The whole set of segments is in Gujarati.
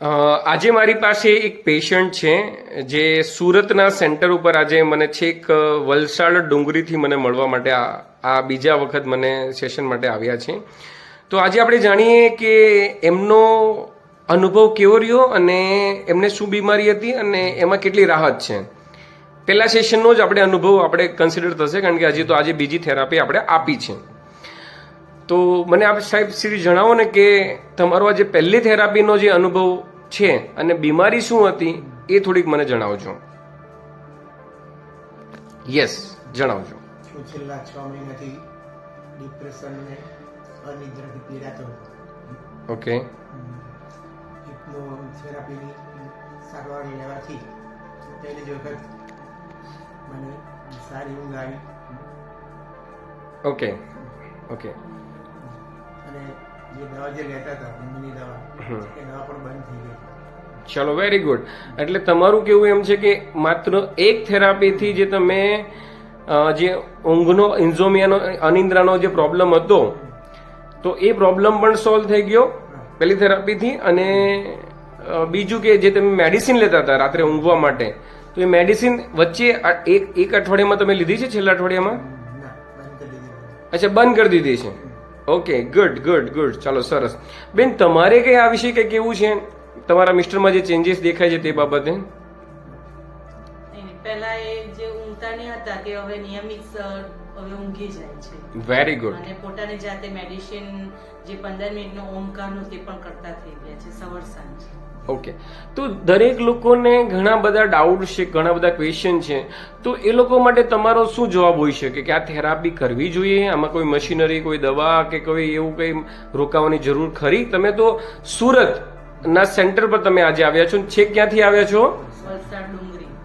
આજે મારી પાસે એક પેશન્ટ છે, જે સુરતના સેન્ટર ઉપર આજે મને છેક વલસાડ ડુંગરીથી મને મળવા માટે આ બીજા વખત મને સેશન માટે આવ્યા છે. તો આજે આપણે જાણીએ કે એમનો અનુભવ કેવો રહ્યો અને એમને શું બીમારી હતી અને એમાં કેટલી રાહત છે. પહેલા સેશનનો જ આપણે અનુભવ આપણે કન્સિડર થશે, કારણ કે હજી તો આજે બીજી થેરાપી આપણે આપી છે. તો મને આપ સાહેબ શ્રી જણાવો ને કે તમારો આ જે પહેલી થેરાપીનો જે અનુભવ છે અને બીમારી શું હતી એ થોડીક મને જણાવજો. યસ જણાવજો. હું છેલ્લા છ મહિનાથી ડિપ્રેશન ને અનિદ્રાથી પીડાતો ઓકે હિપ્નો થેરાપીની સારવાર લેવાથી પહેલી જ વખત મને સારી ઊંઘ આવી. ઓકે ઓકે અને જે દવા જે લેતા હતા ઊંઘની દવા એ દવા પણ બંધ થઈ ગઈ ચલો વેરી ગુડ એટલે તમારું કેવું એમ છે કે માત્ર એક થેરાપીથી જે તમે જે ઊંઘનો ઇન્ઝોમિયાનો અનિંદ્રાનો જે પ્રોબ્લેમ હતો તો એ પ્રોબ્લેમ પણ સોલ્વ થઈ ગયો પહેલી થેરાપીથી અને બીજું કે જે તમે મેડિસિન લેતા હતા રાત્રે ઊંઘવા માટે તો એ મેડિસિન વચ્ચે એક એક અઠવાડિયામાં તમે લીધી છે? છેલ્લા અઠવાડિયામાં? અચ્છા બંધ કરી દીધી છે. ઓકે ગુડ ગુડ ગુડ ચાલો, સરસ. બેન, તમારે કઈ આ વિશે કઈ કેવું છે? તમારા મિસ્ટરમાં જે ચેન્જીસ દેખાય છે તે બાબતે? ઊંઘતા હતા કે હવે નિયમિત હવે ઊંઘી જાય છે. વેરી ગુડ અને પોતાની જાતે મેડિસિન જે પંદર મિનિટનો ઓમકારનું તે પણ કરતા થઈ ગયા છે સવાર સાંજ. ઓકે તો દરેક લોકોને ઘણા બધા ડાઉટ છે ઘણા બધા ક્વેશ્ચન છે. તો એ લોકો માટે તમારો શું જવાબ હોઈ શકે? કે આ થેરાપી કરવી જોઈએ? આમાં કોઈ મશીનરી કોઈ દવા કે કોઈ એવું કંઈ રોકાવાની જરૂર ખરી? તમે તો સુરત ના સેન્ટર પર તમે આજે આવ્યા છો. છેક ક્યાંથી આવ્યા છો?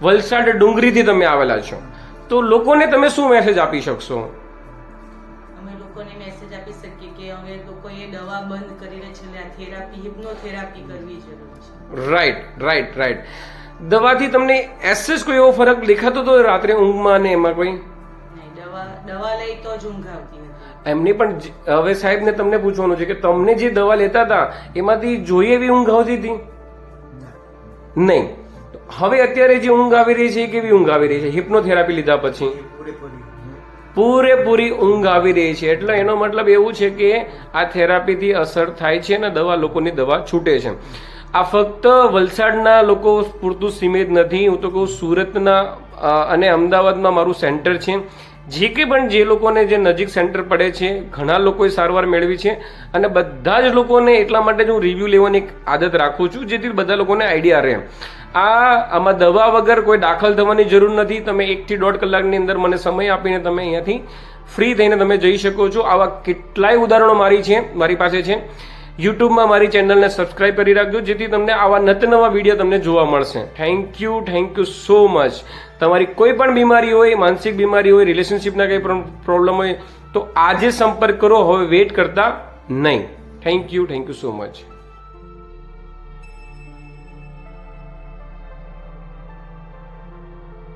વલસાડ ડુંગરીથી તમે આવેલા છો. તો લોકોને તમે શું મેસેજ આપી શકશો? અમે લોકોને મેસેજ આપી શકીએ કે હવે લોકોએ દવા બંધ કરીને છેલ્લે આ થેરાપી હિપ્નોથેરાપી કરવી જરૂરી છે. રાઈટ રાઈટ રાઈટ દવાથી તમને એસેસ કોઈ એવો ફરક દેખાતો તો રાત્રે ઊંઘમાં એમાં કોઈ? દવા દવા લઈ તો જ ઊંઘ આવતી એમની પણ હવે સાહેબને તમને પૂછવાનું છે કે તમને જે દવા લેતા હતા એમાંથી જોઈએ એવી ઊંઘ આવતી હતી? નહીં. હવે અત્યારે જે ઊંઘ આવી રહી છે એ કેવી ઊંઘ આવી રહી છે? હિપ્નોથેરાપી લીધા પછી? પૂરેપૂરી ઊંઘ આવી રહી છે. એટલે એનો મતલબ એવું છે કે આ થેરાપીથી અસર થાય છે અને દવા લોકોની દવા છૂટે છે. આ ફક્ત વલસાડના લોકો પૂરતું સીમિત નથી. હું તો કહું સુરતના અને અમદાવાદમાં મારું સેન્ટર છે. જે કે પણ જે લોકોને જે નજીક સેન્ટર પડે છે, ઘણા લોકોએ સારવાર મેળવી છે અને બધા જ લોકોને એટલા માટે જ હું રિવ્યૂ લેવાની એક આદત રાખું છું, જેથી બધા લોકોને આઈડિયા રહે. આ આમાં દવા વગર કોઈ દાખલ થવાની જરૂર નથી. તમે એકથી દોઢ કલાકની અંદર મને સમય આપીને તમે અહીંયાથી ફ્રી થઈને તમે જઈ શકો છો. આવા કેટલાય ઉદાહરણો મારી છે, મારી પાસે છે. યુટ્યુબમાં મારી ચેનલને સબસ્ક્રાઇબ કરી રાખજો, જેથી તમને આવા નવા વીડિયો તમને જોવા મળશે. Thank you thank you so much તમારી કોઈ પણ બીમારી હોય, માનસિક બીમારી હોય રિલેશનશિપના કંઈ પણ પ્રોબ્લેમ હોય, તો આજે સંપર્ક કરો, હવે વેટ કરતા નહીં. Thank you thank you so much